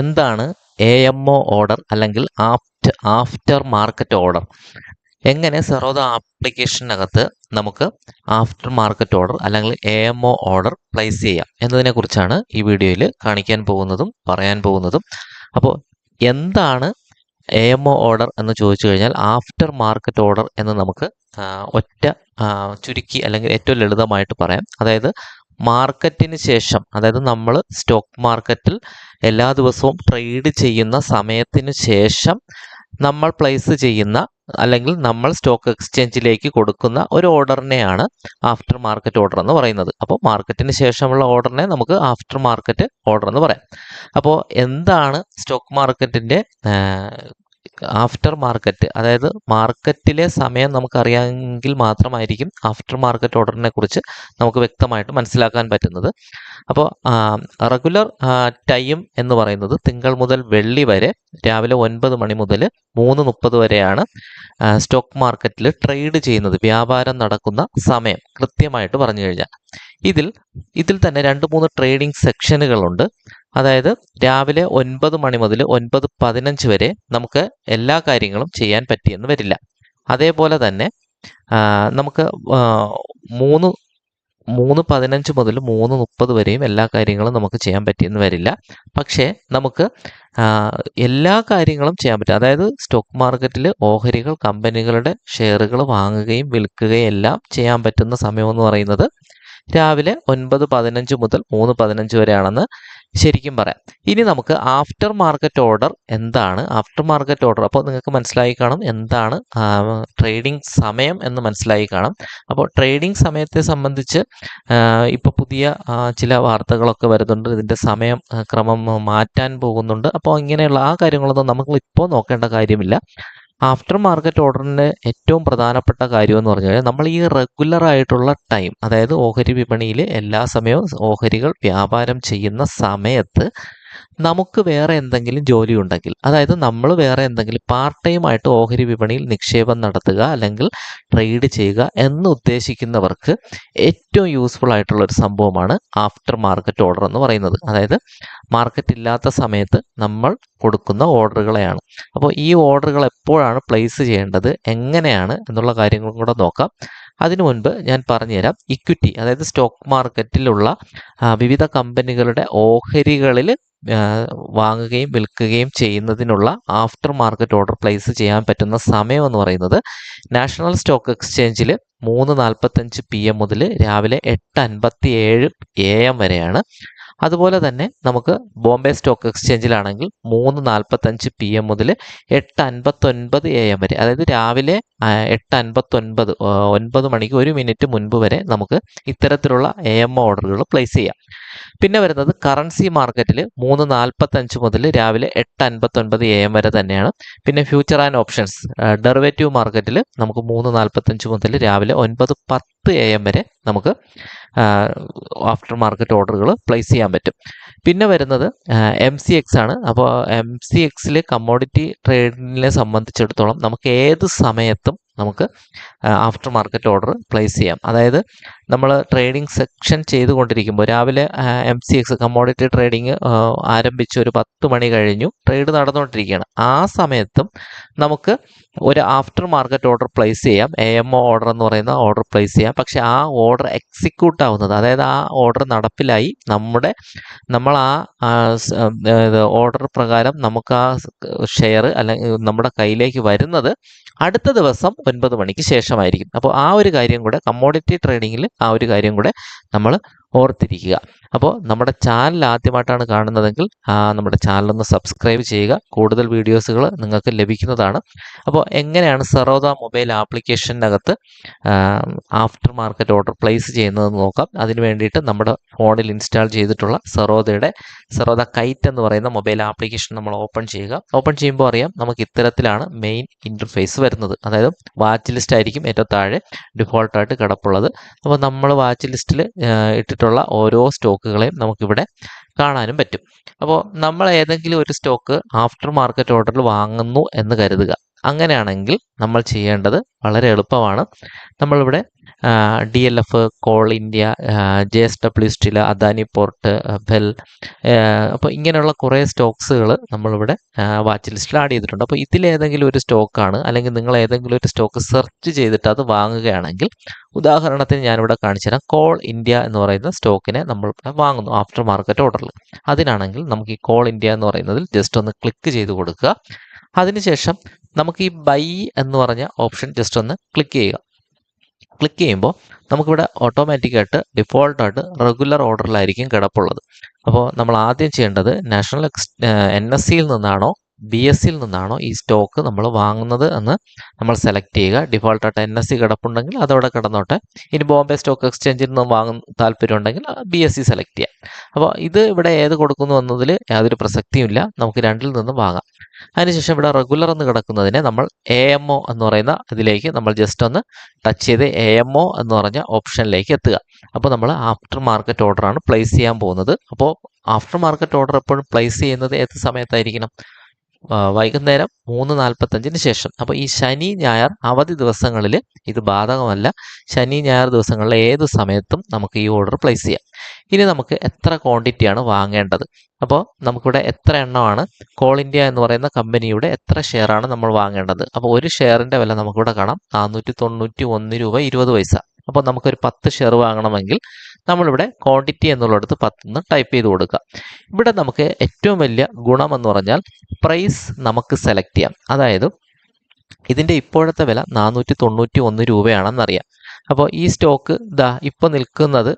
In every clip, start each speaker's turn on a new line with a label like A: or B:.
A: എന്താണ് A M O order അല്ലെങ്കിൽ after after market order എങ്ങനെ സെറോദ ആപ്ലിക്കേഷനകത്ത് നമുക്ക് ആഫ്റ്റർ മാർക്കറ്റ് ഓർഡർ അല്ലെങ്കിൽ A M O order place ചെയ്യാം? എന്നതിനെക്കുറിച്ചാണ് ഈ വീഡിയോയിൽ കാണിക്കാൻ പോകുന്നതും പറയാൻ പോകുന്നതും. അപ്പോൾ എന്താണ് എ എം ഒ ഓർഡർ എന്ന് ചോദിച്ചു കഴിഞ്ഞാൽ ആഫ്റ്റർ മാർക്കറ്റ് ഓർഡർ എന്ന് നമുക്ക് ഒറ്റ ചുരുക്കി അല്ലെങ്കിൽ ഏറ്റവും ലളിതമായിട്ട് പറയാം. അതായത് മാർക്കറ്റിന് ശേഷം അതായത് നമ്മൾ സ്റ്റോക്ക് മാർക്കറ്റിൽ എല്ലാ ദിവസവും ട്രേഡ് ചെയ്യുന്ന സമയത്തിന് ശേഷം നമ്മൾ പ്ലേസ് ചെയ്യുന്ന അല്ലെങ്കിൽ നമ്മൾ സ്റ്റോക്ക് എക്സ്ചേഞ്ചിലേക്ക് കൊടുക്കുന്ന ഒരു ഓർഡറിനെയാണ് ആഫ്റ്റർ മാർക്കറ്റ് ഓർഡർ എന്ന് പറയുന്നത്. അപ്പോൾ മാർക്കറ്റിന് ശേഷമുള്ള ഓർഡറിനെ നമുക്ക് ആഫ്റ്റർ മാർക്കറ്റ് ഓർഡർ എന്ന് പറയാം. അപ്പോൾ എന്താണ് സ്റ്റോക്ക് മാർക്കറ്റിന്റെ ആഫ്റ്റർ മാർക്കറ്റ് അതായത് മാർക്കറ്റിലെ സമയം നമുക്കറിയാമെങ്കിൽ മാത്രമായിരിക്കും ആഫ്റ്റർ മാർക്കറ്റ് ഓർഡറിനെ കുറിച്ച് നമുക്ക് വ്യക്തമായിട്ട് മനസ്സിലാക്കാൻ പറ്റുന്നത്. അപ്പോൾ റെഗുലർ ടൈം എന്ന് പറയുന്നത് തിങ്കൾ മുതൽ വെള്ളി വരെ രാവിലെ ഒൻപത് മണി മുതൽ മൂന്ന് മുപ്പത് വരെയാണ് സ്റ്റോക്ക് മാർക്കറ്റിൽ ട്രേഡ് ചെയ്യുന്നത് വ്യാപാരം നടക്കുന്ന സമയം കൃത്യമായിട്ട് പറഞ്ഞു കഴിഞ്ഞാൽ. ഇതിൽ ഇതിൽ തന്നെ രണ്ട് മൂന്ന് ട്രേഡിംഗ് സെക്ഷനുകളുണ്ട് അതായത് രാവിലെ ഒൻപത് മണി മുതൽ ഒൻപത് പതിനഞ്ച് വരെ നമുക്ക് എല്ലാ കാര്യങ്ങളും ചെയ്യാൻ പറ്റിയെന്ന് വരില്ല. അതേപോലെ തന്നെ നമുക്ക് മൂന്ന് മൂന്ന് പതിനഞ്ച് മുതൽ മൂന്ന് മുപ്പത് വരെയും എല്ലാ കാര്യങ്ങളും നമുക്ക് ചെയ്യാൻ പറ്റിയെന്ന് വരില്ല. പക്ഷേ നമുക്ക് എല്ലാ കാര്യങ്ങളും ചെയ്യാൻ പറ്റും. അതായത് സ്റ്റോക്ക് മാർക്കറ്റിൽ ഓഹരികൾ കമ്പനികളുടെ ഷെയറുകൾ വാങ്ങുകയും വിൽക്കുകയും എല്ലാം ചെയ്യാൻ പറ്റുന്ന സമയമെന്ന് പറയുന്നത് രാവിലെ ഒൻപത് പതിനഞ്ച് മുതൽ മൂന്ന് പതിനഞ്ച് വരെയാണെന്ന് ശരിക്കും പറയാം. ഇനി നമുക്ക് ആഫ്റ്റർ മാർക്കറ്റ് ഓർഡർ എന്താണ്? ആഫ്റ്റർ മാർക്കറ്റ് ഓർഡർ അപ്പോൾ നിങ്ങൾക്ക് മനസ്സിലായി കാണും എന്താണ് ട്രേഡിംഗ് സമയം എന്ന് മനസ്സിലായി കാണും. അപ്പോൾ ട്രേഡിംഗ് സമയത്തെ സംബന്ധിച്ച് ഇപ്പോൾ പുതിയ ചില വാർത്തകളൊക്കെ വരുന്നുണ്ട്. ഇതിന്റെ സമയം ക്രമം മാറ്റാൻ പോകുന്നുണ്ട്. അപ്പോൾ ഇങ്ങനെയുള്ള ആ കാര്യങ്ങളൊന്നും നമുക്ക് ഇപ്പോൾ നോക്കേണ്ട കാര്യമില്ല. ആഫ്റ്റർ മാർക്കറ്റ് ഓർഡറിന്റെ ഏറ്റവും പ്രധാനപ്പെട്ട കാര്യം എന്ന് പറഞ്ഞു കഴിഞ്ഞാൽ നമ്മൾ ഈ റെഗുലർ ആയിട്ടുള്ള ടൈം അതായത് ഓഹരി വിപണിയിൽ എല്ലാ സമയവും ഓഹരികൾ വ്യാപാരം ചെയ്യുന്ന സമയത്ത് നമുക്ക് വേറെ എന്തെങ്കിലും ജോലി ഉണ്ടെങ്കിൽ അതായത് നമ്മൾ വേറെ എന്തെങ്കിലും പാർട്ട് ടൈം ആയിട്ട് ഓഹരി വിപണിയിൽ നിക്ഷേപം നടത്തുക അല്ലെങ്കിൽ ട്രേഡ് ചെയ്യുക എന്ന് ഉദ്ദേശിക്കുന്നവർക്ക് ഏറ്റവും യൂസ്ഫുൾ ആയിട്ടുള്ള ഒരു സംഭവമാണ് ആഫ്റ്റർ മാർക്കറ്റ് ഓർഡർ എന്ന് പറയുന്നത്. അതായത് മാർക്കറ്റ് ഇല്ലാത്ത സമയത്ത് നമ്മൾ കൊടുക്കുന്ന ഓർഡറുകളെയാണ് അപ്പോൾ ഈ ഓർഡറുകൾ എപ്പോഴാണ് പ്ലേസ് ചെയ്യേണ്ടത് എങ്ങനെയാണ് എന്നുള്ള കാര്യങ്ങളും കൂടെ നോക്കാം. അതിനു മുൻപ് ഞാൻ പറഞ്ഞുതരാം. ഇക്വിറ്റി അതായത് സ്റ്റോക്ക് മാർക്കറ്റിലുള്ള വിവിധ കമ്പനികളുടെ ഓഹരികളിൽ വാങ്ങുകയും വിൽക്കുകയും ചെയ്യുന്നതിനുള്ള ആഫ്റ്റർ മാർക്കറ്റ് ഓർഡർ പ്ലേസ് ചെയ്യാൻ പറ്റുന്ന സമയം എന്ന് പറയുന്നത് നാഷണൽ സ്റ്റോക്ക് എക്സ്ചേഞ്ചിൽ മൂന്ന് നാൽപ്പത്തഞ്ച് പി എം മുതൽ രാവിലെ എട്ട് അൻപത്തി ഏഴ് എ എം വരെയാണ്. അതുപോലെ തന്നെ നമുക്ക് ബോംബെ സ്റ്റോക്ക് എക്സ്ചേഞ്ചിലാണെങ്കിൽ മൂന്ന് നാൽപ്പത്തഞ്ച് പി എം മുതൽ എട്ട് അൻപത്തൊൻപത് എ എം വരെ അതായത് രാവിലെ എട്ട് അൻപത്തൊൻപത് ഒൻപത് മണിക്ക് ഒരു മിനിറ്റ് മുൻപ് വരെ നമുക്ക് ഇത്തരത്തിലുള്ള എ എം ഓർഡറുകൾ പ്ലേസ് ചെയ്യാം. പിന്നെ വരുന്നത് കറൻസി മാർക്കറ്റിൽ മൂന്ന് നാൽപ്പത്തഞ്ച് മുതൽ രാവിലെ എട്ട് അൻപത്തൊൻപത് എ എം വരെ തന്നെയാണ്. പിന്നെ ഫ്യൂച്ചർ ആൻഡ് ഓപ്ഷൻസ് ഡെറിവേറ്റീവ് മാർക്കറ്റിൽ നമുക്ക് മൂന്ന് നാൽപ്പത്തഞ്ച് മുതൽ രാവിലെ ഒൻപത് പത്ത് എ എം വരെ നമുക്ക് ആഫ്റ്റർ മാർക്കറ്റ് ഓർഡറുകൾ പ്ലേസ് ചെയ്യാൻ പറ്റും. പിന്നെ വരുന്നത് എം സി എക്സ് ആണ്. അപ്പോൾ എം സി എക്സിൽ കമ്മോഡിറ്റി ട്രേഡിനെ സംബന്ധിച്ചിടത്തോളം നമുക്ക് ഏത് സമയത്തും നമുക്ക് ആഫ്റ്റർ മാർക്കറ്റ് ഓർഡർ പ്ലേസ് ചെയ്യാം. അതായത് നമ്മൾ ട്രേഡിംഗ് സെക്ഷൻ ചെയ്തുകൊണ്ടിരിക്കുമ്പോൾ രാവിലെ M C X commodity trading ആരംഭിച്ച് ഒരു പത്ത് മണി കഴിഞ്ഞു. ട്രേഡ് നടന്നുകൊണ്ടിരിക്കുകയാണ്. ആ സമയത്തും നമുക്ക് ഒരു ആഫ്റ്റർ മാർക്കറ്റ് ഓർഡർ പ്ലേസ് ചെയ്യാം. എ എം ഒ ഓർഡർ എന്ന് പറയുന്ന ഓർഡർ പ്ലേസ് ചെയ്യാം. പക്ഷെ ആ ഓർഡർ എക്സിക്യൂട്ട് ആവുന്നത് അതായത് ആ ഓർഡർ നടപ്പിലായി നമ്മുടെ നമ്മൾ ആ ഓർഡർ പ്രകാരം നമുക്ക് ആ ഷെയർ അല്ലെങ്കിൽ നമ്മുടെ കയ്യിലേക്ക് വരുന്നത് അടുത്ത ദിവസം ഒൻപത് മണിക്ക് ശേഷമായിരിക്കും. അപ്പോൾ ആ ഒരു കാര്യം കൂടെ കമ്മോഡിറ്റി ട്രേഡിങ്ങിൽ ആ ഒരു കാര്യം കൂടെ നമ്മൾ ഓർത്തിരിക്കുക. അപ്പോൾ നമ്മുടെ ചാനൽ ആദ്യമായിട്ടാണ് കാണുന്നതെങ്കിൽ നമ്മുടെ ചാനലൊന്ന് സബ്സ്ക്രൈബ് ചെയ്യുക. കൂടുതൽ വീഡിയോസുകൾ നിങ്ങൾക്ക് ലഭിക്കുന്നതാണ്. അപ്പോൾ എങ്ങനെയാണ് സെറോദ മൊബൈൽ ആപ്ലിക്കേഷനകത്ത് ആഫ്റ്റർ മാർക്കറ്റ് ഓർഡർ പ്ലേസ് ചെയ്യുന്നതെന്ന് നോക്കാം. അതിന് വേണ്ടിയിട്ട് നമ്മുടെ ഫോണിൽ ഇൻസ്റ്റാൾ ചെയ്തിട്ടുള്ള സെറോദയുടെ സെറോദ കൈറ്റ് എന്ന് പറയുന്ന മൊബൈൽ ആപ്ലിക്കേഷൻ നമ്മൾ ഓപ്പൺ ചെയ്യുക. ഓപ്പൺ ചെയ്യുമ്പോൾ അറിയാം നമുക്ക് ഇത്തരത്തിലാണ് മെയിൻ ഇന്റർഫേസ് വരുന്നത്. അതായത് വാച്ച് ലിസ്റ്റ് ആയിരിക്കും ഏറ്റവും താഴെ ഡിഫോൾട്ടായിട്ട് കിടപ്പുള്ളത്. അപ്പോൾ നമ്മൾ വാച്ച് ലിസ്റ്റിൽ ഇട്ടിട്ടുള്ള ഓരോ സ്റ്റോക്കുകളെയും നമുക്കിവിടെ കാണാനും പറ്റും. അപ്പോൾ നമ്മൾ ഏതെങ്കിലും ഒരു സ്റ്റോക്ക് ആഫ്റ്റർ മാർക്കറ്റ് ഓർഡറിൽ വാങ്ങുന്നു എന്ന് കരുതുക. അങ്ങനെയാണെങ്കിൽ നമ്മൾ ചെയ്യേണ്ടത് വളരെ എളുപ്പമാണ്. നമ്മളിവിടെ D L F coal India J S W steel Adani port BEL അപ്പോൾ ഇങ്ങനെയുള്ള കുറേ സ്റ്റോക്സുകൾ നമ്മളിവിടെ വാച്ച് ലിസ്റ്റിൽ ആഡ് ചെയ്തിട്ടുണ്ട്. അപ്പോൾ ഇതിലേതെങ്കിലും ഒരു സ്റ്റോക്കാണ് അല്ലെങ്കിൽ നിങ്ങൾ ഏതെങ്കിലും ഒരു സ്റ്റോക്ക് സെർച്ച് ചെയ്തിട്ട് അത് വാങ്ങുകയാണെങ്കിൽ ഉദാഹരണത്തിന് ഞാനിവിടെ കാണിച്ചു തരാം കോൾ ഇന്ത്യ എന്ന് പറയുന്ന സ്റ്റോക്കിനെ നമ്മൾ വാങ്ങുന്നു ആഫ്റ്റർ മാർക്കറ്റ് ഓർഡറിൽ അതിനാണെങ്കിൽ നമുക്ക് ഈ കോൾ ഇന്ത്യ എന്ന് പറയുന്നതിൽ ജസ്റ്റ് ഒന്ന് ക്ലിക്ക് ചെയ്ത് കൊടുക്കുക. അതിനുശേഷം നമുക്ക് ഈ ബൈ എന്ന് പറഞ്ഞ ഓപ്ഷൻ ജസ്റ്റ് ഒന്ന് ക്ലിക്ക് ചെയ്യുക. ക്ലിക്ക് ചെയ്യുമ്പോൾ നമുക്കിവിടെ ഓട്ടോമാറ്റിക്കായിട്ട് ഡിഫോൾട്ടായിട്ട് റെഗുലർ ഓർഡറിലായിരിക്കും കിടപ്പുള്ളത്. അപ്പോൾ നമ്മൾ ആദ്യം ചെയ്യേണ്ടത് നാഷണൽ എക്സ് എൻ എസ് സിയിൽ നിന്നാണോ ബി എസ് സിയിൽ നിന്നാണോ ഈ സ്റ്റോക്ക് നമ്മൾ വാങ്ങുന്നത് എന്ന് നമ്മൾ സെലക്ട് ചെയ്യുക. ഡിഫോൾട്ടായിട്ട് എൻ എസ് സി കിടപ്പുണ്ടെങ്കിൽ അതവിടെ കിടന്നോട്ടെ. ഇനി ബോംബെ സ്റ്റോക്ക് എക്സ്ചേഞ്ചിൽ നിന്ന് വാങ്ങുന്ന താല്പര്യം ഉണ്ടെങ്കിൽ ബി എസ് സി സെലക്ട് ചെയ്യാം. അപ്പോൾ ഇത് ഇവിടെ ഏത് കൊടുക്കുന്നു എന്നതിൽ യാതൊരു പ്രസക്തിയുമില്ല. നമുക്ക് രണ്ടിൽ നിന്നും വാങ്ങാം. അതിനുശേഷം ഇവിടെ റെഗുലർ എന്ന് കിടക്കുന്നതിനെ നമ്മൾ എ എം ഒ എന്ന് പറയുന്ന ഇതിലേക്ക് നമ്മൾ ജസ്റ്റ് ഒന്ന് ടച്ച് ചെയ്ത് എ എം ഒ എന്ന് പറഞ്ഞ ഓപ്ഷനിലേക്ക് എത്തുക. അപ്പോൾ നമ്മൾ ആഫ്റ്റർ മാർക്കറ്റ് ഓർഡറാണ് പ്ലേസ് ചെയ്യാൻ പോകുന്നത്. അപ്പോൾ ആഫ്റ്റർ മാർക്കറ്റ് ഓർഡർ എപ്പോഴും പ്ലേസ് ചെയ്യുന്നത് ഏത് സമയത്തായിരിക്കണം? വൈകുന്നേരം മൂന്ന് നാൽപ്പത്തഞ്ചിന് ശേഷം. അപ്പോൾ ഈ ശനി ഞായർ അവധി ദിവസങ്ങളിൽ ഇത് ബാധകമല്ല. ശനി ഞായർ ദിവസങ്ങളിൽ ഏത് സമയത്തും നമുക്ക് ഈ ഓർഡർ പ്ലേസ് ചെയ്യാം. ഇനി നമുക്ക് എത്ര ക്വാണ്ടിറ്റിയാണ് വാങ്ങേണ്ടത്? അപ്പോൾ നമുക്കിവിടെ എത്ര എണ്ണമാണ്? കോൾ ഇന്ത്യ എന്ന് പറയുന്ന കമ്പനിയുടെ എത്ര ഷെയറാണ് നമ്മൾ വാങ്ങേണ്ടത്? അപ്പോൾ ഒരു ഷെയറിന്റെ വില നമുക്കിവിടെ കാണാം. നാനൂറ്റി തൊണ്ണൂറ്റി ഒന്ന് രൂപ ഇരുപത് പൈസ. അപ്പോൾ നമുക്കൊരു പത്ത് ഷെയർ വാങ്ങണമെങ്കിൽ നമ്മളിവിടെ ക്വാണ്ടിറ്റി എന്നുള്ളിടത്ത് പത്തെന്ന് ടൈപ്പ് ചെയ്ത് കൊടുക്കുക. ഇവിടെ നമുക്ക് ഏറ്റവും വലിയ ഗുണം എന്ന് പറഞ്ഞാൽ പ്രൈസ് നമുക്ക് സെലക്ട് ചെയ്യാം. അതായത് ഇതിന്റെ ഇപ്പോഴത്തെ വില നാനൂറ്റി തൊണ്ണൂറ്റി ഒന്ന് രൂപയാണെന്നറിയാം. അപ്പോൾ ഈ സ്റ്റോക്ക് ദാ ഇപ്പോൾ നിൽക്കുന്നത്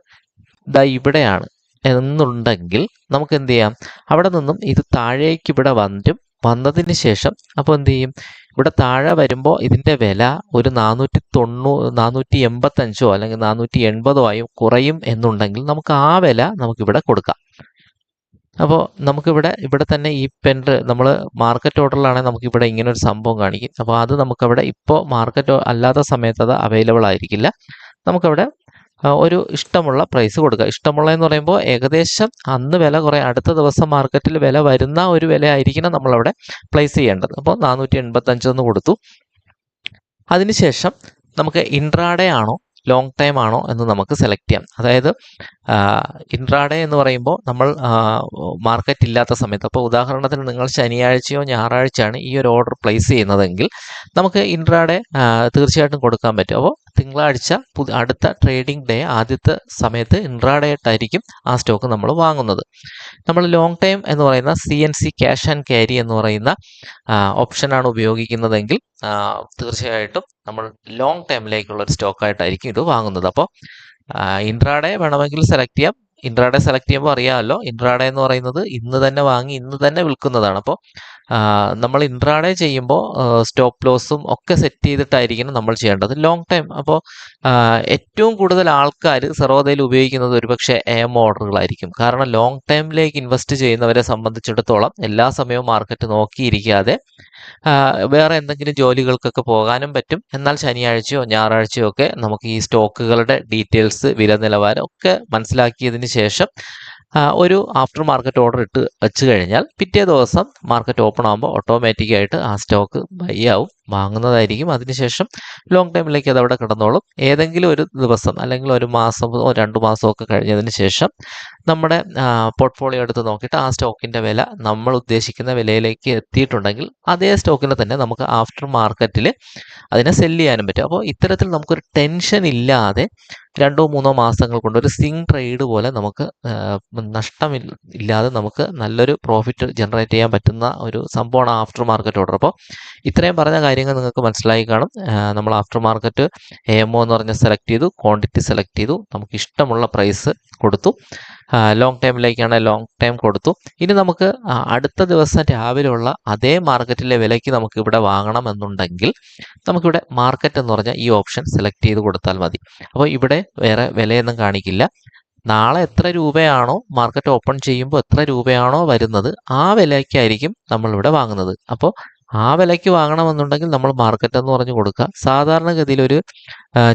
A: ദാ ഇവിടെയാണ്. എന്നുണ്ടെങ്കിൽ നമുക്ക് എന്ത് ചെയ്യാം? അവിടെ നിന്നും ഇത് താഴേക്ക് ഇവിടെ വരും വന്നതിന് ശേഷം അപ്പോൾ എന്ത് ചെയ്യും? ഇവിടെ താഴെ വരുമ്പോൾ ഇതിന്റെ വില ഒരു നാനൂറ്റി തൊണ്ണൂ നാനൂറ്റി എൺപത്തഞ്ചോ അല്ലെങ്കിൽ നാനൂറ്റി എൺപതോ ആയും കുറയും എന്നുണ്ടെങ്കിൽ നമുക്ക് ആ വില നമുക്കിവിടെ കൊടുക്കാം. അപ്പോൾ നമുക്കിവിടെ ഇവിടെ തന്നെ ഈ പെൻഡ് നമ്മൾ മാർക്കറ്റ് ഓർഡറിലാണെങ്കിൽ നമുക്കിവിടെ ഇങ്ങനെ ഒരു സംഭവം കാണിക്കും. അപ്പോൾ അത് നമുക്കവിടെ ഇപ്പോൾ മാർക്കറ്റ് അല്ലാത്ത സമയത്ത് അത് അവൈലബിൾ ആയിരിക്കില്ല. നമുക്കവിടെ ഒരു ഇഷ്ടമുള്ള പ്രൈസ് കൊടുക്കുക. ഇഷ്ടമുള്ള എന്ന് പറയുമ്പോൾ ഏകദേശം അന്ന് വില കുറേ അടുത്ത ദിവസം മാർക്കറ്റിൽ വില വരുന്ന ഒരു വില ആയിരിക്കണം നമ്മളവിടെ പ്ലേസ് ചെയ്യേണ്ടത്. അപ്പോൾ നാനൂറ്റി എൺപത്തഞ്ചെന്ന് കൊടുത്തു. അതിനുശേഷം നമുക്ക് ഇൻട്രാഡേ ആണോ ലോങ് ടൈം ആണോ എന്ന് നമുക്ക് സെലക്ട് ചെയ്യാം. അതായത് ഇൻട്രാഡേ എന്ന് പറയുമ്പോൾ നമ്മൾ മാർക്കറ്റ് ഇല്ലാത്ത സമയത്ത്. അപ്പോൾ ഉദാഹരണത്തിന് നിങ്ങൾ ശനിയാഴ്ചയോ ഞായറാഴ്ചയാണ് ഈ ഒരു ഓർഡർ പ്ലേസ് ചെയ്യുന്നതെങ്കിൽ നമുക്ക് ഇൻട്രാഡേ തീർച്ചയായിട്ടും കൊടുക്കാൻ പറ്റും. അപ്പോൾ തിങ്കളാഴ്ച അടുത്ത ട്രേഡിംഗ് ഡേ ആദ്യത്തെ സമയത്ത് ഇൻട്രാഡേ ആയിട്ടായിരിക്കും ആ സ്റ്റോക്ക് നമ്മൾ വാങ്ങുന്നത്. നമ്മൾ ലോങ് ടൈം എന്ന് പറയുന്ന സി ക്യാഷ് ആൻഡ് ക്യാരി എന്ന് പറയുന്ന ഓപ്ഷനാണ് ഉപയോഗിക്കുന്നതെങ്കിൽ തീർച്ചയായിട്ടും നമ്മൾ ലോങ് ടൈമിലേക്കുള്ള ഒരു സ്റ്റോക്കായിട്ടായിരിക്കും ഇത് വാങ്ങുന്നത്. അപ്പോൾ ഇൻട്രാഡേ വേണമെങ്കിൽ സെലക്ട് ചെയ്യാം. ഇൻട്രാഡേ സെലക്ട് ചെയ്യുമ്പോൾ അറിയാമല്ലോ. ഇൻട്രാഡേ എന്ന് പറയുന്നത് ഇന്ന് തന്നെ വാങ്ങി ഇന്ന് തന്നെ വിൽക്കുന്നതാണ്. അപ്പോൾ നമ്മൾ ഇൻട്രാഡേ ചെയ്യുമ്പോൾ സ്റ്റോപ്പ് ലോസും ഒക്കെ സെറ്റ് ചെയ്തിട്ടായിരിക്കണം നമ്മൾ ചെയ്യേണ്ടത്. ലോങ് ടൈം അപ്പോൾ ഏറ്റവും കൂടുതൽ ആൾക്കാർ സർവോദയിൽ ഉപയോഗിക്കുന്നത് ഒരുപക്ഷെ എം ഓർഡറുകളായിരിക്കും. കാരണം ലോങ് ടൈമിലേക്ക് ഇൻവെസ്റ്റ് ചെയ്യുന്നവരെ സംബന്ധിച്ചിടത്തോളം എല്ലാ സമയവും മാർക്കറ്റ് നോക്കിയിരിക്കാതെ വേറെ എന്തെങ്കിലും ജോലികൾക്കൊക്കെ പോകാനും പറ്റും. എന്നാൽ ശനിയാഴ്ചയോ ഞായറാഴ്ചയോ ഒക്കെ നമുക്ക് ഈ സ്റ്റോക്കുകളുടെ ഡീറ്റെയിൽസ് വില നിലവാരം ഒക്കെ മനസ്സിലാക്കിയതിന് ശേഷം ഒരു ആഫ്റ്റർ മാർക്കറ്റ് ഓർഡർ ഇട്ട് വെച്ച് കഴിഞ്ഞാൽ പിറ്റേ ദിവസം മാർക്കറ്റ് ഓപ്പൺ ആകുമ്പോൾ ഓട്ടോമാറ്റിക്കായിട്ട് ആ സ്റ്റോക്ക് ബൈ ആവും. വാങ്ങുന്നതായിരിക്കും. അതിനുശേഷം ലോങ് ടൈമിലേക്ക് അത് അവിടെ കിടന്നോളും. ഏതെങ്കിലും ഒരു ദിവസം അല്ലെങ്കിൽ ഒരു മാസമോ രണ്ട് മാസമോ ഒക്കെ കഴിഞ്ഞതിന് ശേഷം നമ്മുടെ പോർട്ട്ഫോളിയോ എടുത്ത് നോക്കിയിട്ട് ആ സ്റ്റോക്കിന്റെ വില നമ്മൾ ഉദ്ദേശിക്കുന്ന വിലയിലേക്ക് എത്തിയിട്ടുണ്ടെങ്കിൽ അതേ സ്റ്റോക്കിനെ തന്നെ നമുക്ക് ആഫ്റ്റർ മാർക്കറ്റിൽ അതിനെ സെല്ല് ചെയ്യാനും പറ്റും. അപ്പോൾ ഇത്തരത്തിൽ നമുക്കൊരു ടെൻഷൻ ഇല്ലാതെ രണ്ടോ മൂന്നോ മാസങ്ങൾ കൊണ്ട് ഒരു സിങ് ട്രേഡ് പോലെ നമുക്ക് നഷ്ടമില്ല ഇല്ലാതെ നമുക്ക് നല്ലൊരു പ്രോഫിറ്റ് ജനറേറ്റ് ചെയ്യാൻ പറ്റുന്ന ഒരു സംഭവമാണ് ആഫ്റ്റർ മാർക്കറ്റ് ഓർഡർ അപ്പോൾ ഇത്രയും പറഞ്ഞ കാര്യങ്ങൾ നിങ്ങൾക്ക് മനസ്സിലായി കാണും. നമ്മൾ ആഫ്റ്റർ മാർക്കറ്റ് എ എം എന്ന് പറഞ്ഞ് സെലക്ട് ചെയ്തു ക്വാണ്ടിറ്റി സെലക്ട് ചെയ്തു നമുക്ക് ഇഷ്ടമുള്ള പ്രൈസ് കൊടുത്തു. ലോങ് ടൈമിലേക്കാണ് ലോങ് ടൈം കൊടുത്തു. ഇനി നമുക്ക് അടുത്ത ദിവസം രാവിലെ ഉള്ള അതേ മാർക്കറ്റിലെ വിലയ്ക്ക് നമുക്ക് ഇവിടെ വാങ്ങണം എന്നുണ്ടെങ്കിൽ നമുക്കിവിടെ മാർക്കറ്റ് എന്ന് പറഞ്ഞാൽ ഈ ഓപ്ഷൻ സെലക്ട് ചെയ്ത് കൊടുത്താൽ മതി. അപ്പോൾ ഇവിടെ വേറെ വിലയൊന്നും കാണിക്കില്ല. നാളെ എത്ര രൂപയാണോ മാർക്കറ്റ് ഓപ്പൺ ചെയ്യുമ്പോൾ എത്ര രൂപയാണോ വരുന്നത് ആ വിലയ്ക്കായിരിക്കും നമ്മളിവിടെ വാങ്ങുന്നത്. അപ്പോൾ ആ വിലയ്ക്ക് വാങ്ങണമെന്നുണ്ടെങ്കിൽ നമ്മൾ മാർക്കറ്റ് എന്ന് പറഞ്ഞു കൊടുക്കുക. സാധാരണഗതിയിൽ ഒരു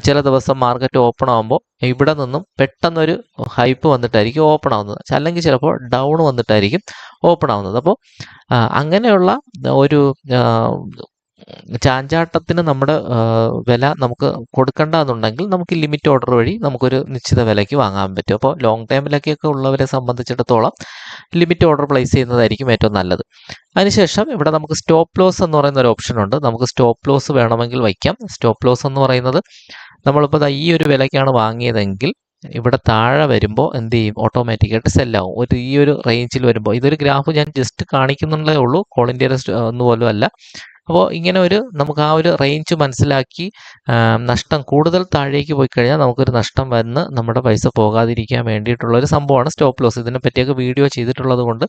A: ചില ദിവസം മാർക്കറ്റ് ഓപ്പൺ ആകുമ്പോൾ ഇവിടെ നിന്നും പെട്ടെന്നൊരു ഹൈപ്പ് വന്നിട്ടായിരിക്കും ഓപ്പൺ ആവുന്നത്. അല്ലെങ്കിൽ ചിലപ്പോൾ ഡൗൺ വന്നിട്ടായിരിക്കും ഓപ്പൺ ആവുന്നത്. അപ്പോൾ അങ്ങനെയുള്ള ഒരു ചാഞ്ചാട്ടത്തിന് നമ്മുടെ വില നമുക്ക് കൊടുക്കണ്ട എന്നുണ്ടെങ്കിൽ നമുക്ക് ലിമിറ്റ് ഓർഡർ വഴി നമുക്കൊരു നിശ്ചിത വിലയ്ക്ക് വാങ്ങാൻ പറ്റും. അപ്പോൾ ലോങ് ടൈമിലൊക്കെയൊക്കെ ഉള്ളവരെ സംബന്ധിച്ചിടത്തോളം ലിമിറ്റ് ഓർഡർ പ്ലേസ് ചെയ്യുന്നതായിരിക്കും ഏറ്റവും നല്ലത്. അതിനുശേഷം ഇവിടെ നമുക്ക് സ്റ്റോപ്പ് ലോസ് എന്ന് പറയുന്ന ഒരു ഓപ്ഷൻ ഉണ്ട്. നമുക്ക് സ്റ്റോപ്പ് ലോസ് വേണമെങ്കിൽ വയ്ക്കാം. സ്റ്റോപ്പ് ലോസ് എന്ന് പറയുന്നത് നമ്മളിപ്പോൾ ഈ ഒരു വിലയ്ക്കാണ് വാങ്ങിയതെങ്കിൽ ഇവിടെ താഴെ വരുമ്പോൾ എന്ത് ചെയ്യും? ഓട്ടോമാറ്റിക്കായിട്ട് സെല്ലാവും ഒരു ഈ ഒരു റേഞ്ചിൽ വരുമ്പോൾ. ഇതൊരു ഗ്രാഫ് ഞാൻ ജസ്റ്റ് കാണിക്കുന്നുണ്ടേ ഉള്ളൂ. കോൾ ഇന്ത്യയുടെ ഒന്നും അല്ല. അപ്പോൾ ഇങ്ങനെ ഒരു നമുക്ക് ആ ഒരു റേഞ്ച് മനസ്സിലാക്കി നഷ്ടം കൂടുതൽ താഴേക്ക് പോയി കഴിഞ്ഞാൽ നമുക്കൊരു നഷ്ടം വന്ന് നമ്മുടെ പൈസ പോകാതിരിക്കാൻ വേണ്ടിയിട്ടുള്ള ഒരു സംഭവമാണ് സ്റ്റോപ്പ് ലോസ് ഇതിനെ പറ്റിയൊക്കെ വീഡിയോ ചെയ്തിട്ടുള്ളത് കൊണ്ട്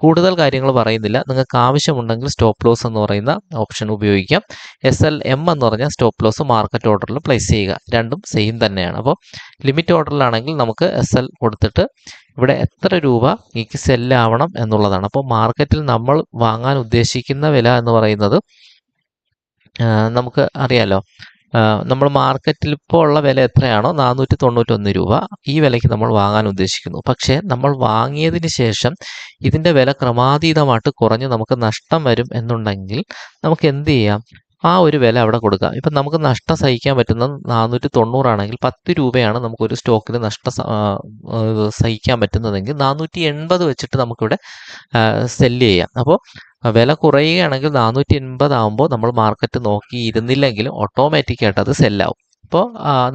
A: കൂടുതൽ കാര്യങ്ങൾ പറയുന്നില്ല. നിങ്ങൾക്ക് ആവശ്യമുണ്ടെങ്കിൽ സ്റ്റോപ്പ് ലോസ് എന്ന് പറയുന്ന ഓപ്ഷൻ ഉപയോഗിക്കാം. എസ് എൽ എം എന്ന് പറഞ്ഞാൽ സ്റ്റോപ്പ് ലോസ് മാർക്കറ്റ് ഓർഡറിൽ പ്ലേസ് ചെയ്യുക. രണ്ടും സെയിം തന്നെയാണ്. അപ്പോൾ ലിമിറ്റ് ഓർഡറിലാണെങ്കിൽ നമുക്ക് എസ് എൽ കൊടുത്തിട്ട് ഇവിടെ എത്ര രൂപ എനിക്ക് സെല്ലാവണം എന്നുള്ളതാണ്. അപ്പോൾ മാർക്കറ്റിൽ നമ്മൾ വാങ്ങാൻ ഉദ്ദേശിക്കുന്ന വില എന്ന് പറയുന്നത് നമുക്ക് അറിയാലോ നമ്മൾ മാർക്കറ്റിൽ ഇപ്പോൾ ഉള്ള വില എത്രയാണോ നാനൂറ്റി തൊണ്ണൂറ്റൊന്ന് രൂപ ഈ വിലയ്ക്ക് നമ്മൾ വാങ്ങാൻ ഉദ്ദേശിക്കുന്നു. പക്ഷേ നമ്മൾ വാങ്ങിയതിന് ശേഷം ഇതിന്റെ വില ക്രമാതീതമായിട്ട് കുറഞ്ഞ് നമുക്ക് നഷ്ടം വരും എന്നുണ്ടെങ്കിൽ നമുക്ക് എന്ത് ചെയ്യാം? ആ ഒരു വില അവിടെ കൊടുക്കുക. ഇപ്പം നമുക്ക് നഷ്ടം സഹിക്കാൻ പറ്റുന്നത് നാനൂറ്റി തൊണ്ണൂറാണെങ്കിൽ പത്ത് രൂപയാണ് നമുക്കൊരു സ്റ്റോക്കിന് നഷ്ടം സഹിക്കാൻ പറ്റുന്നതെങ്കിൽ നാനൂറ്റി എൺപത് വെച്ചിട്ട് നമുക്കിവിടെ സെല്ല് ചെയ്യാം. അപ്പോൾ വില കുറയുകയാണെങ്കിൽ നാനൂറ്റി എൺപത് ആകുമ്പോൾ നമ്മൾ മാർക്കറ്റ് നോക്കി ഇരുന്നില്ലെങ്കിലും ഓട്ടോമാറ്റിക്കായിട്ട് അത് സെല്ലാവും അപ്പോൾ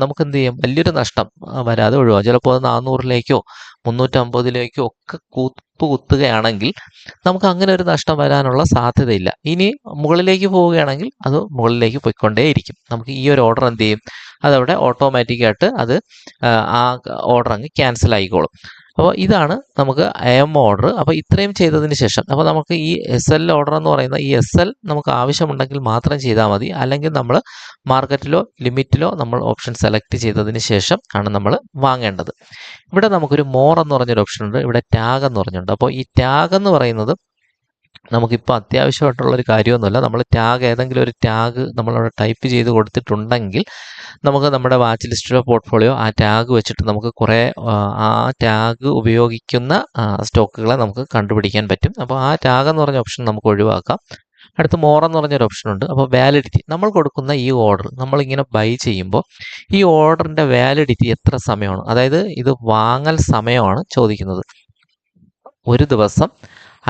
A: നമുക്ക് എന്ത് ചെയ്യാം വലിയൊരു നഷ്ടം വരാതെ ഒഴിവാകും ചിലപ്പോൾ അത് നാനൂറിലേക്കോ മുന്നൂറ്റമ്പതിലേക്കോ ഒക്കെ കുത്ത് കുത്തുകയാണെങ്കിൽ നമുക്ക് അങ്ങനെ ഒരു നഷ്ടം വരാനുള്ള സാധ്യതയില്ല. ഇനി മുകളിലേക്ക് പോവുകയാണെങ്കിൽ അത് മുകളിലേക്ക് പോയിക്കൊണ്ടേയിരിക്കും. നമുക്ക് ഈ ഒരു ഓർഡർ എന്ത് ചെയ്യും അതവിടെ ഓട്ടോമാറ്റിക്കായിട്ട് അത് ആ, ഓർഡർ അങ്ങ് ക്യാൻസൽ ആയിക്കോളും അപ്പോൾ ഇതാണ് നമുക്ക് എം ഓർഡർ അപ്പോൾ ഇത്രയും ചെയ്തതിന് ശേഷം അപ്പോൾ നമുക്ക് ഈ എസ് എൽ ഓർഡർ എന്ന് പറയുന്ന ഈ എസ് എൽ നമുക്ക് ആവശ്യമുണ്ടെങ്കിൽ മാത്രം ചെയ്താൽ മതി. അല്ലെങ്കിൽ നമ്മൾ മാർക്കറ്റിലോ ലിമിറ്റിലോ നമ്മൾ ഓപ്ഷൻ സെലക്ട് ചെയ്തതിന് ശേഷം ആണ് നമ്മൾ വാങ്ങേണ്ടത്. ഇവിടെ നമുക്കൊരു മോർ എന്ന് പറഞ്ഞൊരു ഓപ്ഷൻ ഉണ്ട്. ഇവിടെ ടാഗ് എന്ന് പറഞ്ഞിട്ടുണ്ട് അപ്പോൾ ഈ ടാഗ് എന്ന് പറയുന്നത് നമുക്കിപ്പോൾ അത്യാവശ്യമായിട്ടുള്ള ഒരു കാര്യമൊന്നുമില്ല. നമ്മൾ ടാഗ് ഏതെങ്കിലും ഒരു ടാഗ് നമ്മളവിടെ ടൈപ്പ് ചെയ്ത് കൊടുത്തിട്ടുണ്ടെങ്കിൽ നമുക്ക് നമ്മുടെ വാച്ച് ലിസ്റ്റിലോ പോർട്ട്ഫോളിയോ ആ ടാഗ് വെച്ചിട്ട് നമുക്ക് കുറേ ആ, ടാഗ് ഉപയോഗിക്കുന്ന സ്റ്റോക്കുകളെ നമുക്ക് കണ്ടുപിടിക്കാൻ പറ്റും. അപ്പോൾ ആ ടാഗ് എന്ന് പറഞ്ഞ ഓപ്ഷൻ നമുക്ക് ഒഴിവാക്കാം. അടുത്ത് മോർ എന്ന് പറഞ്ഞൊരു ഓപ്ഷൻ ഉണ്ട്. അപ്പോൾ വാലിഡിറ്റി നമ്മൾ കൊടുക്കുന്ന ഈ ഓർഡർ നമ്മളിങ്ങനെ ബൈ ചെയ്യുമ്പോൾ ഈ ഓർഡറിന്റെ വാലിഡിറ്റി എത്ര സമയമാണ്? അതായത് ഇത് വാങ്ങൽ സമയമാണ് ചോദിക്കുന്നത്. ഒരു ദിവസം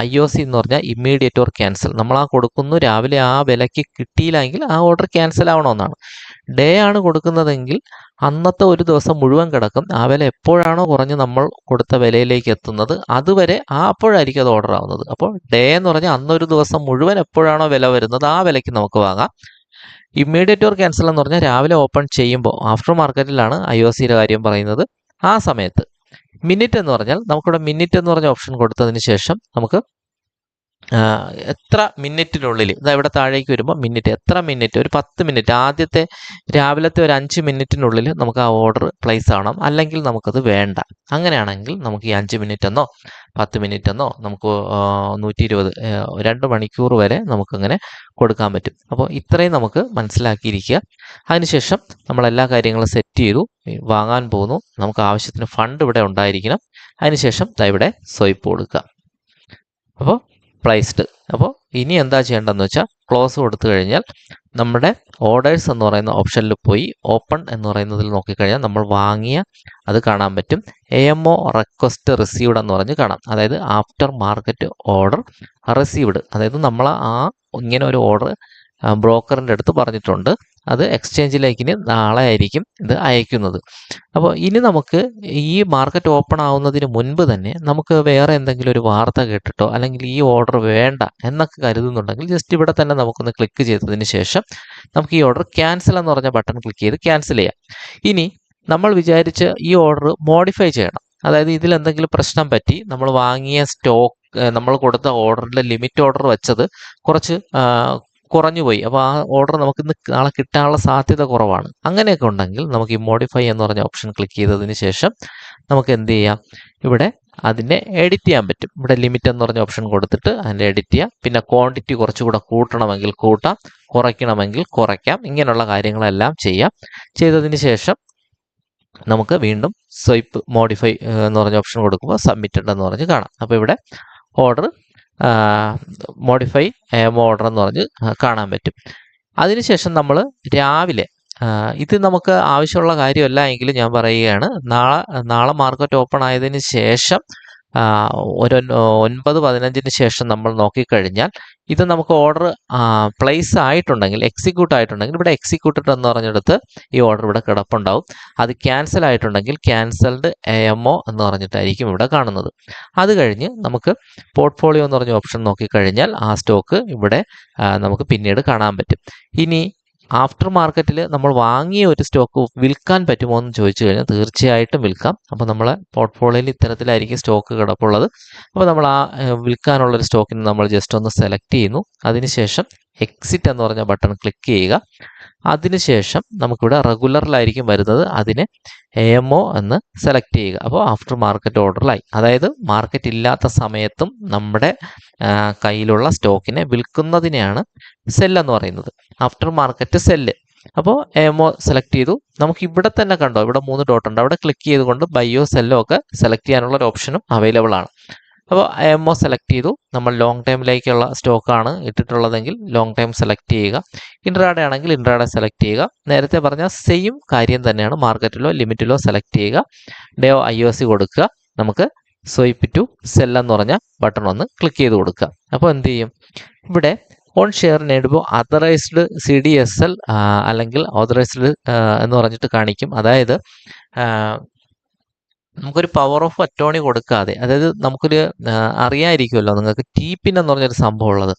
A: ഐ ഒ സി എന്ന് പറഞ്ഞാൽ ഇമ്മീഡിയറ്റ് ഓർ ക്യാൻസൽ നമ്മൾ ആ കൊടുക്കുന്നു രാവിലെ ആ വിലയ്ക്ക് കിട്ടിയില്ലെങ്കിൽ ആ ഓർഡർ ക്യാൻസൽ ആവണമെന്നാണ്. ഡേ ആണ് കൊടുക്കുന്നതെങ്കിൽ അന്നത്തെ ഒരു ദിവസം മുഴുവൻ കിടക്കും. ആ വില എപ്പോഴാണോ കുറഞ്ഞ് നമ്മൾ കൊടുത്ത വിലയിലേക്ക് എത്തുന്നത് അതുവരെ ആ അപ്പോഴായിരിക്കും അത് ഓർഡർ ആവുന്നത്. അപ്പോൾ ഡേ എന്ന് പറഞ്ഞാൽ അന്നൊരു ദിവസം മുഴുവൻ എപ്പോഴാണോ വില വരുന്നത് ആ വിലയ്ക്ക് നമുക്ക് വാങ്ങാം. ഇമ്മീഡിയറ്റ് ഓർ ക്യാൻസൽ എന്ന് പറഞ്ഞാൽ രാവിലെ ഓപ്പൺ ചെയ്യുമ്പോൾ ആഫ്റ്റർ മാർക്കറ്റിലാണ് ഐ ഒ സിയുടെ കാര്യം പറയുന്നത്. ആ സമയത്ത് മിനിറ്റ് എന്ന് പറഞ്ഞാൽ നമുക്കിവിടെ മിനിറ്റ് എന്ന് പറഞ്ഞ ഓപ്ഷൻ കൊടുത്തതിന് ശേഷം നമുക്ക് എത്ര മിനിറ്റിനുള്ളിൽ ഇതാ ഇവിടെ താഴേക്ക് വരുമ്പോൾ മിനിറ്റ് എത്ര മിനിറ്റ്? ഒരു പത്ത് മിനിറ്റ്. ആദ്യത്തെ രാവിലത്തെ ഒരു അഞ്ച് മിനിറ്റിനുള്ളിൽ നമുക്ക് ആ ഓർഡർ പ്ലേസ് ആവണം. അല്ലെങ്കിൽ നമുക്കത് വേണ്ട. അങ്ങനെയാണെങ്കിൽ നമുക്ക് ഈ അഞ്ച് മിനിറ്റ് എന്നോ പത്ത് മിനിറ്റ് എന്നോ നമുക്ക് നൂറ്റി ഇരുപത് രണ്ട് മണിക്കൂർ വരെ നമുക്കങ്ങനെ കൊടുക്കാൻ പറ്റും. അപ്പോൾ ഇത്രയും നമുക്ക് മനസ്സിലാക്കിയിരിക്കുക. അതിനുശേഷം നമ്മൾ എല്ലാ കാര്യങ്ങളും സെറ്റ് ചെയ്തു. വാങ്ങാൻ പോകുന്നു നമുക്ക് ആവശ്യത്തിന് ഫണ്ട് ഇവിടെ ഉണ്ടായിരിക്കണം. അതിനുശേഷം ഇവിടെ സ്വയ്പ് കൊടുക്കുക അപ്പോൾ പ്ലേസ്ഡ് അപ്പോൾ ഇനി എന്താ ചെയ്യേണ്ടതെന്ന് വെച്ചാൽ ക്ലോസ് കൊടുത്തു കഴിഞ്ഞാൽ നമ്മുടെ ഓർഡേഴ്സ് എന്ന് പറയുന്ന ഓപ്ഷനിൽ പോയി ഓപ്പൺ എന്ന് പറയുന്നതിൽ നോക്കിക്കഴിഞ്ഞാൽ നമ്മൾ വാങ്ങിയ അത് കാണാൻ പറ്റും. A M O request received എന്ന് പറഞ്ഞ് കാണാം. അതായത് ആഫ്റ്റർ മാർക്കറ്റ് ഓർഡർ റിസീവ്ഡ് അതായത് നമ്മൾ ആ ഇങ്ങനെ ഒരു ഓർഡർ ബ്രോക്കറിന്റെ അടുത്ത് പറഞ്ഞിട്ടുണ്ട്. അത് എക്സ്ചേഞ്ചിലേക്ക് നാളെ ആയിരിക്കും ഇത് അയക്കുന്നത്. അപ്പോൾ ഇനി നമുക്ക് ഈ മാർക്കറ്റ് ഓപ്പൺ ആവുന്നതിന് മുൻപ് തന്നെ നമുക്ക് വേറെ എന്തെങ്കിലും ഒരു വാർത്ത കേട്ടിട്ടോ അല്ലെങ്കിൽ ഈ ഓർഡർ വേണ്ട എന്നൊക്കെ കരുതുന്നുണ്ടെങ്കിൽ ജസ്റ്റ് ഇവിടെ തന്നെ നമുക്കൊന്ന് ക്ലിക്ക് ചെയ്തതിന് ശേഷം നമുക്ക് ഈ ഓർഡർ ക്യാൻസൽ എന്ന് പറഞ്ഞ ബട്ടൺ ക്ലിക്ക് ചെയ്ത് ക്യാൻസൽ ചെയ്യാം. ഇനി നമ്മൾ വിചാരിച്ച് ഈ ഓർഡർ മോഡിഫൈ ചെയ്യണം. അതായത് ഇതിൽ എന്തെങ്കിലും പ്രശ്നം പറ്റി നമ്മൾ വാങ്ങിയ സ്റ്റോക്ക് നമ്മൾ കൊടുത്ത ഓർഡറിന്റെ ലിമിറ്റ് ഓർഡർ വെച്ചത് കുറച്ച് ആ, കുറഞ്ഞു പോയി അപ്പോൾ ആ ഓർഡർ നമുക്ക് ഇന്ന് നാളെ കിട്ടാനുള്ള സാധ്യത കുറവാണ്. അങ്ങനെയൊക്കെ ഉണ്ടെങ്കിൽ നമുക്ക് ഈ മോഡിഫൈ എന്ന് പറഞ്ഞ ഓപ്ഷൻ ക്ലിക്ക് ചെയ്തതിന് ശേഷം നമുക്ക് എന്ത് ചെയ്യാം? ഇവിടെ അതിനെ എഡിറ്റ് ചെയ്യാൻ പറ്റും. ഇവിടെ ലിമിറ്റ് എന്ന് പറഞ്ഞ ഓപ്ഷൻ കൊടുത്തിട്ട് അതിന്റെ എഡിറ്റ് ചെയ്യാം. പിന്നെ ക്വാണ്ടിറ്റി കുറച്ചുകൂടെ കൂട്ടണമെങ്കിൽ കൂട്ടാം. കുറയ്ക്കണമെങ്കിൽ കുറയ്ക്കാം. ഇങ്ങനെയുള്ള കാര്യങ്ങളെല്ലാം ചെയ്യാം. ചെയ്തതിന് ശേഷം നമുക്ക് വീണ്ടും സ്വൈപ്പ് മോഡിഫൈ എന്ന് പറഞ്ഞ ഓപ്ഷൻ കൊടുക്കുമ്പോൾ സബ്മിറ്റഡ് എന്ന് പറഞ്ഞ് കാണാം. അപ്പോൾ ഇവിടെ ഓർഡർ മോഡിഫൈ എം ഓർഡർ എന്ന് പറഞ്ഞ് കാണാൻ പറ്റും. അതിനുശേഷം നമ്മൾ രാവിലെ ഇത് നമുക്ക് ആവശ്യമുള്ള കാര്യമല്ല എങ്കിൽ ഞാൻ പറയുകയാണ് നാളെ നാളെ മാർക്കറ്റ് ഓപ്പൺ ആയതിനു ശേഷം ഒരു ഒൻ- ഒൻപത് പതിനഞ്ചിന് ശേഷം നമ്മൾ നോക്കിക്കഴിഞ്ഞാൽ ഇത് നമുക്ക് ഓർഡർ പ്ലേസ് ആയിട്ടുണ്ടെങ്കിൽ എക്സിക്യൂട്ട് ആയിട്ടുണ്ടെങ്കിൽ ഇവിടെ എക്സിക്യൂട്ടഡ് എന്ന് പറഞ്ഞെടുത്ത് ഈ ഓർഡർ ഇവിടെ കിടപ്പുണ്ടാവും. അത് ക്യാൻസൽ ആയിട്ടുണ്ടെങ്കിൽ ക്യാൻസൽഡ് എ എം ഒ എന്ന് പറഞ്ഞിട്ടായിരിക്കും ഇവിടെ കാണുന്നത്. അത് കഴിഞ്ഞ് നമുക്ക് പോർട്ട്ഫോളിയോ എന്ന് പറഞ്ഞ ഓപ്ഷൻ നോക്കിക്കഴിഞ്ഞാൽ ആ സ്റ്റോക്ക് ഇവിടെ നമുക്ക് പിന്നീട് കാണാൻ പറ്റും. ഇനി ആഫ്റ്റർ മാർക്കറ്റിൽ നമ്മൾ വാങ്ങിയ ഒരു സ്റ്റോക്ക് വിൽക്കാൻ പറ്റുമോ എന്ന് ചോദിച്ചു കഴിഞ്ഞാൽ തീർച്ചയായിട്ടും വിൽക്കാം. അപ്പോൾ നമ്മളെ പോർട്ട്ഫോളിയോയിൽ ഇത്തരത്തിലായിരിക്കും സ്റ്റോക്ക് കിടപ്പുള്ളത്. അപ്പോൾ നമ്മൾ ആ വിൽക്കാനുള്ള ഒരു സ്റ്റോക്കിന് നമ്മൾ ജസ്റ്റ് ഒന്ന് സെലക്ട് ചെയ്യുന്നു. അതിനുശേഷം എക്സിറ്റ് എന്ന് പറഞ്ഞ ബട്ടൺ ക്ലിക്ക് ചെയ്യുക. അതിനുശേഷം നമുക്കിവിടെ റെഗുലറിലായിരിക്കും വരുന്നത് അതിനെ എ എം ഒ എന്ന് സെലക്ട് ചെയ്യുക. അപ്പോൾ ആഫ്റ്റർ മാർക്കറ്റ് ഓർഡറിലായി അതായത് മാർക്കറ്റ് ഇല്ലാത്ത സമയത്തും നമ്മുടെ കയ്യിലുള്ള സ്റ്റോക്കിനെ വിൽക്കുന്നതിനെയാണ് സെല്ലെന്ന് പറയുന്നത്. ആഫ്റ്റർ മാർക്കറ്റ് സെല്ല് അപ്പോൾ എമോ സെലക്ട് ചെയ്തു. നമുക്ക് ഇവിടെ തന്നെ കണ്ടോ ഇവിടെ മൂന്ന് ഡോട്ട് ഉണ്ട്. അവിടെ ക്ലിക്ക് ചെയ്തുകൊണ്ട് ബയോ സെല്ലോ ഒക്കെ സെലക്ട് ചെയ്യാനുള്ള ഒരു ഓപ്ഷനും അവൈലബിൾ ആണ്. അപ്പോൾ എമോ സെലക്ട് ചെയ്തു. നമ്മൾ ലോങ് ടൈമിലേക്കുള്ള സ്റ്റോക്കാണ് ഇട്ടിട്ടുള്ളതെങ്കിൽ ലോങ് ടൈം സെലക്ട് ചെയ്യുക. ഇൻട്രാഡേ ആണെങ്കിൽ ഇൻട്രാഡേ സെലക്ട് ചെയ്യുക. നേരത്തെ പറഞ്ഞ സെയിം കാര്യം തന്നെയാണ് മാർക്കറ്റിലോ ലിമിറ്റിലോ സെലക്ട് ചെയ്യുക. ഡേ ഐ ഒ സി കൊടുക്കുക. നമുക്ക് സ്വൈപ്പ് ടു സെൽ എന്ന് പറഞ്ഞ ബട്ടൺ ഒന്ന് ക്ലിക്ക് ചെയ്ത് കൊടുക്കുക. അപ്പോൾ എന്ത് ചെയ്യും? ഇവിടെ ഓൺ ഷെയറിന് നേടുമ്പോൾ authorised C D S L അല്ലെങ്കിൽ ഓതറൈസ്ഡ് എന്ന് പറഞ്ഞിട്ട് കാണിക്കും. അതായത് നമുക്കൊരു പവർ ഓഫ് അറ്റോണി കൊടുക്കാതെ അതായത് നമുക്കൊരു അറിയാമായിരിക്കുമല്ലോ നിങ്ങൾക്ക് ടി പിൻ എന്ന് പറഞ്ഞൊരു സംഭവം ഉള്ളത്.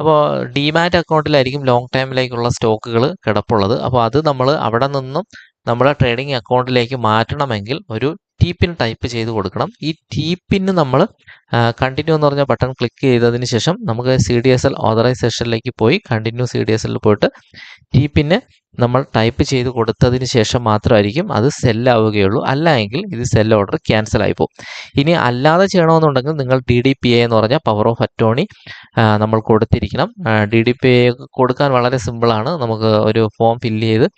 A: അപ്പോൾ ഡിമാറ്റ് അക്കൗണ്ടിലായിരിക്കും ലോങ് ടൈമിലേക്കുള്ള സ്റ്റോക്കുകൾ കിടപ്പുള്ളത്. അപ്പോൾ അത് നമ്മൾ അവിടെ നിന്നും നമ്മുടെ ട്രേഡിംഗ് അക്കൗണ്ടിലേക്ക് മാറ്റണമെങ്കിൽ ഒരു ടി പിൻ ടൈപ്പ് ചെയ്ത് കൊടുക്കണം. ഈ ടി പിന് നമ്മൾ കണ്ടിന്യൂ എന്ന് പറഞ്ഞ ബട്ടൺ ക്ലിക്ക് ചെയ്തതിന് ശേഷം നമുക്ക് സി ഡി എസ് എൽ ഓതറൈസേഷനിലേക്ക് പോയി കണ്ടിന്യൂ സി ഡി എസ് എല്ലിൽ പോയിട്ട് ടി പിന്ന് നമ്മൾ ടൈപ്പ് ചെയ്ത് കൊടുത്തതിന് ശേഷം മാത്രമായിരിക്കും അത് സെല്ലാവുകയുള്ളൂ അല്ല എങ്കിൽ ഇത് സെൽ ഓർഡർ ക്യാൻസൽ ആയി പോകും. ഇനി അല്ലാതെ ചെയ്യണമെന്നുണ്ടെങ്കിൽ നിങ്ങൾ ഡി ഡി പി എ എന്ന് പറഞ്ഞാൽ പവർ ഓഫ് അറ്റോണി നമ്മൾ കൊടുത്തിരിക്കണം. ഡി ഡി പി എ കൊടുക്കാൻ വളരെ സിമ്പിളാണ് നമുക്ക് ഒരു ഫോം ഫില്ല് ചെയ്ത്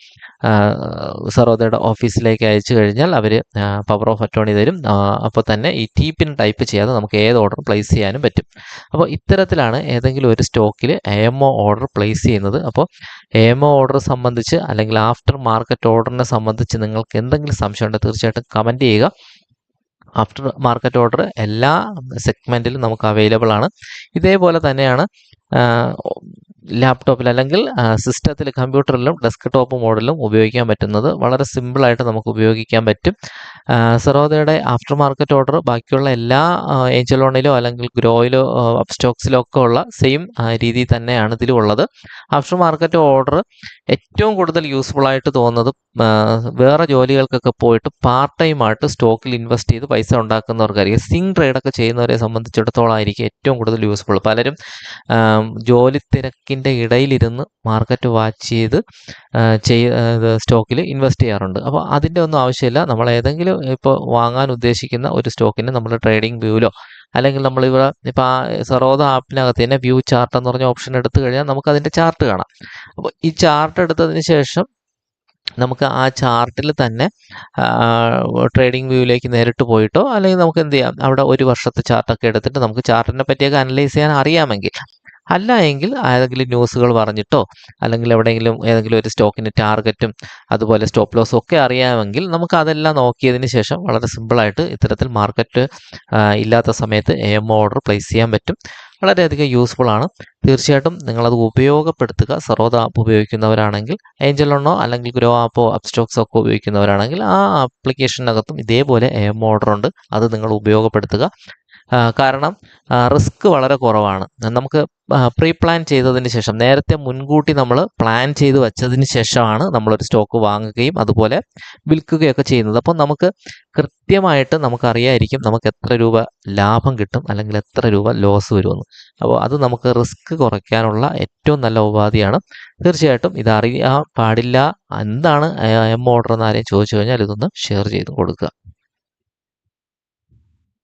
A: സർവോദയുടെ ഓഫീസിലേക്ക് അയച്ചു കഴിഞ്ഞാൽ അവർ പവർ ഓഫ് അറ്റോണി തരും. അപ്പോൾ തന്നെ ഈ ടി പിൻ ടൈപ്പ് ചെയ്യാതെ നമുക്ക് ഏത് ഓർഡർ പ്ലേസ് ചെയ്യാനും പറ്റും. അപ്പോൾ ഇത്തരത്തിലാണ് ഏതെങ്കിലും ഒരു സ്റ്റോക്കിൽ എം ഓർഡർ പ്ലേസ് ചെയ്യുന്നത്. അപ്പോൾ എം ഓർഡർ സംബന്ധിച്ച് അല്ലെങ്കിൽ ആഫ്റ്റർ മാർക്കറ്റ് ഓർഡറിനെ സംബന്ധിച്ച് നിങ്ങൾക്ക് എന്തെങ്കിലും സംശയം ഉണ്ടെങ്കിൽ തീർച്ചയായിട്ടും കമന്റ് ചെയ്യുക. ആഫ്റ്റർ മാർക്കറ്റ് ഓർഡർ എല്ലാ സെഗ്മെന്റിലും നമുക്ക് അവൈലബിൾ ആണ്. ഇതേപോലെ തന്നെയാണ് ലാപ്ടോപ്പിൽ അല്ലെങ്കിൽ സിസ്റ്റത്തിൽ കമ്പ്യൂട്ടറിലും ഡെസ്ക് ടോപ്പ് മോഡലും ഉപയോഗിക്കാൻ പറ്റുന്നത്. വളരെ സിമ്പിളായിട്ട് നമുക്ക് ഉപയോഗിക്കാൻ പറ്റും. സെറോദയുടെ ആഫ്റ്റർ മാർക്കറ്റ് ഓർഡർ ബാക്കിയുള്ള എല്ലാ ഏഞ്ചൽ ലോണിലോ അല്ലെങ്കിൽ ഗ്രോയിലോ അപ്സ്റ്റോക്സിലോ ഒക്കെ ഉള്ള സെയിം രീതി തന്നെയാണ് ഇതിലും ഉള്ളത്. ആഫ്റ്റർ മാർക്കറ്റ് ഓർഡർ ഏറ്റവും കൂടുതൽ യൂസ്ഫുൾ ആയിട്ട് തോന്നുന്നത് വേറെ ജോലികൾക്കൊക്കെ പോയിട്ട് പാർട്ട് ടൈം ആയിട്ട് സ്റ്റോക്കിൽ ഇൻവെസ്റ്റ് ചെയ്ത് പൈസ ഉണ്ടാക്കുന്നവർക്കായിരിക്കും. സിംഗ് ട്രേഡൊക്കെ ചെയ്യുന്നവരെ സംബന്ധിച്ചിടത്തോളം ആയിരിക്കും ഏറ്റവും കൂടുതൽ യൂസ്ഫുൾ പലരും ജോലി തിരക്കിന്റെ ഇടയിലിരുന്ന് മാർക്കറ്റ് വാച്ച് ചെയ്ത് ചെയ്ത് സ്റ്റോക്കിൽ ഇൻവെസ്റ്റ് ചെയ്യാറുണ്ട്. അപ്പോൾ അതിന്റെ ഒന്നും ആവശ്യമില്ല. നമ്മൾ ഏതെങ്കിലും ഇപ്പോൾ വാങ്ങാൻ ഉദ്ദേശിക്കുന്ന ഒരു സ്റ്റോക്കിന് നമ്മൾ ട്രേഡിംഗ് വ്യൂവിലോ അല്ലെങ്കിൽ നമ്മൾ ഇപ്പോൾ ആ സറോദ ആപ്പിനകത്ത് തന്നെ വ്യൂ ചാർട്ട് എന്ന് പറഞ്ഞ ഓപ്ഷൻ എടുത്തു കഴിഞ്ഞാൽ നമുക്ക് അതിന്റെ ചാർട്ട് കാണാം. അപ്പോൾ ഈ ചാർട്ട് എടുത്തതിന് ശേഷം നമുക്ക് ആ ചാർട്ടിൽ തന്നെ ട്രേഡിംഗ് വ്യൂവിലേക്ക് നേരിട്ട് പോയിട്ടോ അല്ലെങ്കിൽ നമുക്ക് എന്ത് ചെയ്യാം അവിടെ ഒരു വർഷത്തെ ചാർട്ടൊക്കെ എടുത്തിട്ട് നമുക്ക് ചാർട്ടിനെ പറ്റിയൊക്കെ അനലൈസ് ചെയ്യാൻ അറിയാമെങ്കിൽ അല്ല എങ്കിൽ ഏതെങ്കിലും ന്യൂസുകൾ പറഞ്ഞിട്ടോ അല്ലെങ്കിൽ എവിടെയെങ്കിലും ഏതെങ്കിലും ഒരു സ്റ്റോക്കിന്റെ ടാർഗറ്റും അതുപോലെ സ്റ്റോപ്പ് ലോസും ഒക്കെ അറിയാമെങ്കിൽ നമുക്ക് അതെല്ലാം നോക്കിയതിന് ശേഷം വളരെ സിമ്പിളായിട്ട് ഇത്തരത്തിൽ മാർക്കറ്റ് ഇല്ലാത്ത സമയത്ത് എ എം ഓർഡർ പ്ലേസ് ചെയ്യാൻ പറ്റും. വളരെയധികം യൂസ്ഫുൾ ആണ്. തീർച്ചയായിട്ടും നിങ്ങളത് ഉപയോഗപ്പെടുത്തുക. സറോദ ആപ്പ് ഉപയോഗിക്കുന്നവരാണെങ്കിൽ ഏഞ്ചലോണോ അല്ലെങ്കിൽ ഗ്രോ ആപ്പോ അപ്സ്റ്റോക്സോ ഒക്കെ ഉപയോഗിക്കുന്നവരാണെങ്കിൽ ആ ആപ്ലിക്കേഷനകത്തും ഇതേപോലെ എം ഓർഡർ ഉണ്ട്. അത് നിങ്ങൾ ഉപയോഗപ്പെടുത്തുക. കാരണം റിസ്ക് വളരെ കുറവാണ്. നമുക്ക് പ്രീ പ്ലാൻ ചെയ്തതിന് ശേഷം നേരത്തെ മുൻകൂട്ടി നമ്മൾ പ്ലാൻ ചെയ്ത് വെച്ചതിന് ശേഷമാണ് നമ്മളൊരു സ്റ്റോക്ക് വാങ്ങുകയും അതുപോലെ വിൽക്കുകയൊക്കെ ചെയ്യുന്നത്. അപ്പോൾ നമുക്ക് കൃത്യമായിട്ട് നമുക്കറിയായിരിക്കും നമുക്ക് എത്ര രൂപ ലാഭം കിട്ടും അല്ലെങ്കിൽ എത്ര രൂപ ലോസ് വരുമെന്ന്. അപ്പോൾ അത് നമുക്ക് റിസ്ക് കുറയ്ക്കാനുള്ള ഏറ്റവും നല്ല ഉപാധിയാണ്. തീർച്ചയായിട്ടും ഇത് അറിയാൻ പാടില്ല. എന്താണ് എം ഓർഡർ എന്ന് ആരെയും ചോദിച്ചു കഴിഞ്ഞാൽ ഇതൊന്ന് ഷെയർ ചെയ്ത് കൊടുക്കുക.